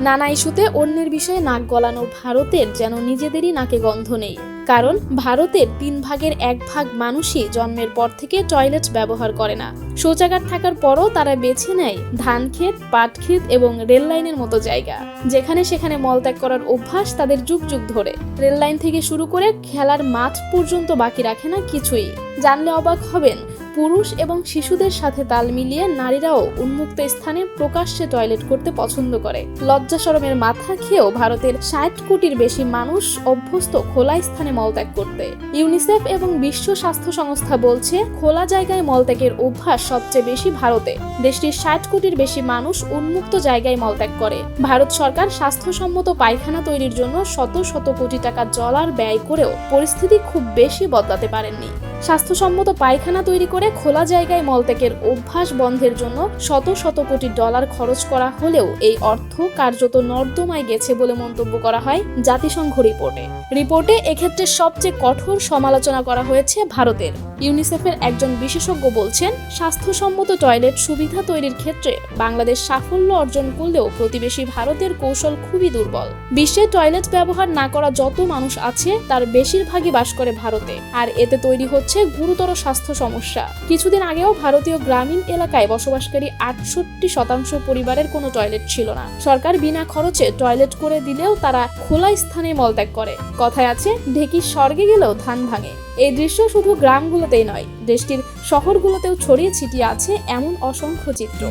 নানা ইস্যুতে অন্যের বিষয়ে নাক গলানো ভারতের যেন নিজেদেরই নাকে গন্ধ নেই। কারণ ভারতের তিন ভাগের এক ভাগ মানুষই জন্মের পর থেকে টয়লেট ব্যবহার করে না। শৌচাগার থাকার পরও তারা বেছে নেয় ধান ক্ষেত, পাট ক্ষেত এবং রেল লাইনের মতো জায়গা। যেখানে সেখানে মলত্যাগ করার অভ্যাস তাদের যুগ যুগ ধরে। রেল লাইন থেকে শুরু করে খেলার মাঠ পর্যন্ত বাকি রাখে না কিছুই। জানলে অবাক হবেন পুরুষ এবং শিশুদের সাথে তাল মিলিয়ে নারীরাও উন্মুক্ত স্থানে প্রকাশ্যে টয়লেট করতে পছন্দ করে। লজ্জা শরমের মাথা খেয়েও ভারতের ষাট কোটির বেশি মানুষ অভ্যস্ত খোলা স্থানে মলত্যাগ করতে। ইউনিসেফ এবং বিশ্ব স্বাস্থ্য সংস্থা বলছে, খোলা জায়গায় মলত্যাগের অভ্যাস সবচেয়ে বেশি ভারতে। দেশটির ষাট কোটির বেশি মানুষ উন্মুক্ত জায়গায় মলত্যাগ করে। ভারত সরকার স্বাস্থ্যসম্মত পায়খানা তৈরির জন্য শত শত কোটি টাকা জলার ব্যয় করেও পরিস্থিতি খুব বেশি বদলাতে পারেননি। স্বাস্থ্যসম্মত পায়খানা তৈরি করে খোলা জায়গায় মলত্যাগের অভ্যাস বন্ধের জন্য শত শত কোটি ডলার খরচ করা হলেও এই অর্থ কার্যত নর্দমায় গেছে বলে মন্তব্য করা হয় জাতিসংঘ রিপোর্টে। রিপোর্টে এক্ষেত্রে সবচেয়ে কঠোর সমালোচনা করা হয়েছে ভারতের। ইউনিসেফের একজন বিশেষজ্ঞ বলছেন, স্বাস্থ্যসম্মত টয়লেট সুবিধা তৈরির ক্ষেত্রে বাংলাদেশ সাফল্য অর্জন করলেও প্রতিবেশী ভারতের কৌশল খুবই দুর্বল। বিশ্বে টয়লেট ব্যবহার না করা যত মানুষ আছে, তার বেশিরভাগই বাস করে ভারতে। আর এতে তৈরি হচ্ছে গুরুতর স্বাস্থ্য সমস্যা। কিছুদিন আগেও ভারতীয় গ্রামীণ এলাকায় বসবাসকারী আটষট্টি শতাংশ পরিবারের কোনো টয়লেট ছিল না। সরকার বিনা খরচে টয়লেট করে দিলেও তারা খোলা স্থানে মলত্যাগ করে। কথায় আছে ঢেকি স্বর্গে গেলেও ধান ভাঙে। এই দৃশ্য শুধু গ্রামগুলোতেই নয়, দেশটির শহরগুলোতেও ছড়িয়ে ছিটিয়ে আছে এমন অসংখ্য চিত্র।